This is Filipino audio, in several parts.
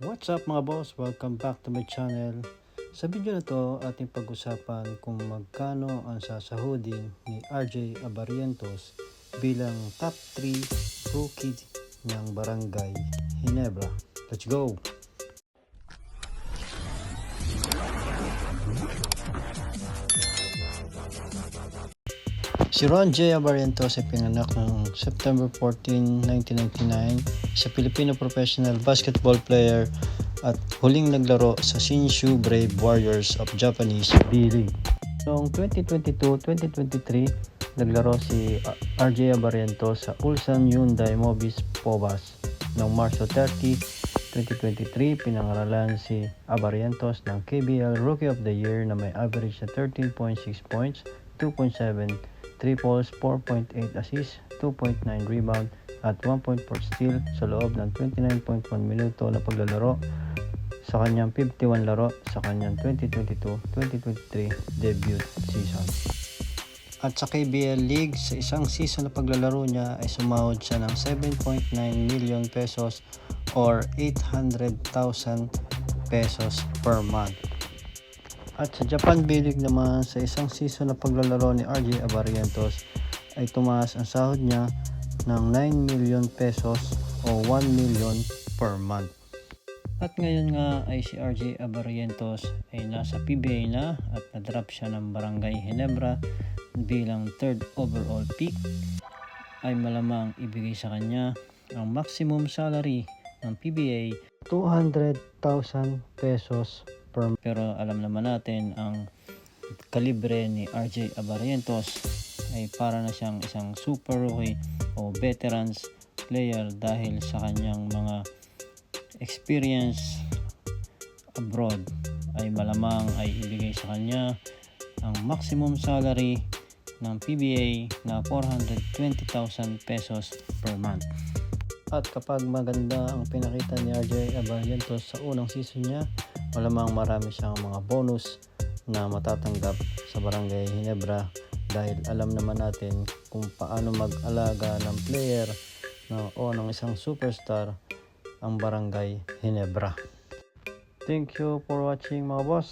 What's up mga boss? Welcome back to my channel. Sa video na to, ating pag-usapan kung magkano ang sasahodin ni RJ Abarientos bilang top 3 rookie ng Barangay Hinebra. Let's go! Si Ron J. Abarientos ay pinganak noong September 14, 1999 sa Filipino professional basketball player at huling naglaro sa Shinshu Brave Warriors of Japanese B-League. Noong 2022-2023, naglaro si RJ Abarientos sa Ulsan Hyundai Mobis Povas. Noong Marso 30, 2023, pinangaralan si Abarientos ng KBL Rookie of the Year na may average na 13.6 points, 2.7 triples, 4.8 assists, 2.9 rebound, at 1.4 steal sa loob ng 29.1 minuto na paglalaro sa kanyang 51 laro sa kanyang 2022-2023 debut season. At sa KBL League, sa isang season na paglalaro niya ay sumahod siya ng 7.9 million pesos or 800,000 pesos per month. At sa Japan B-League naman, sa isang season na paglalaro ni RJ Abarientos ay tumaas ang sahod niya ng 9 million pesos o 1 million per month. At ngayon nga ay si RJ Abarientos ay nasa PBA na at na-drop siya ng Barangay Hinebra bilang third overall pick ay malamang ibigay sa kanya ang maximum salary ng PBA 200,000 pesos per pero alam naman natin ang kalibre ni RJ Abarientos ay para na siyang isang super rookie o veterans player dahil sa kanyang mga experience abroad ay malamang ay ibigay sa kanya ang maximum salary ng PBA na 420,000 pesos per month. At kapag maganda ang pinakita ni RJ Abarientos sa unang season niya, malamang marami siyang mga bonus na matatanggap sa Barangay Hinebra dahil alam naman natin kung paano mag-alaga ng player na, o ng isang superstar ang Barangay Hinebra. Thank you for watching mga boss.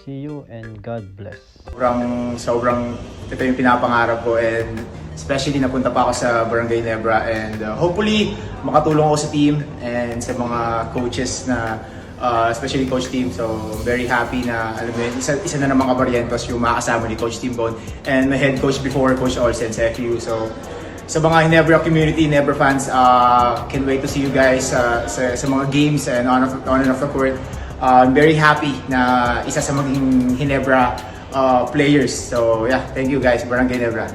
See you and God bless. Sobrang, sobrang, ito yung pinapangarap ko and especially napunta pa ako sa Barangay Nebra and uh, hopefully makatulong ako sa team and sa mga coaches na uh, especially Coach Team. So, very happy na, alam mo isa, isa na namang kabarientos yung makakasama ni Coach Team Bone and my head coach before, Coach Olsen sa FU. So, sa mga Hinebra community, Hinebra fans, uh, can wait to see you guys uh, sa, sa mga games and on, on and off the court. Uh, I'm very happy na isa sa maging Hinebra uh, players. So yeah, thank you guys, Barangay Hinebra.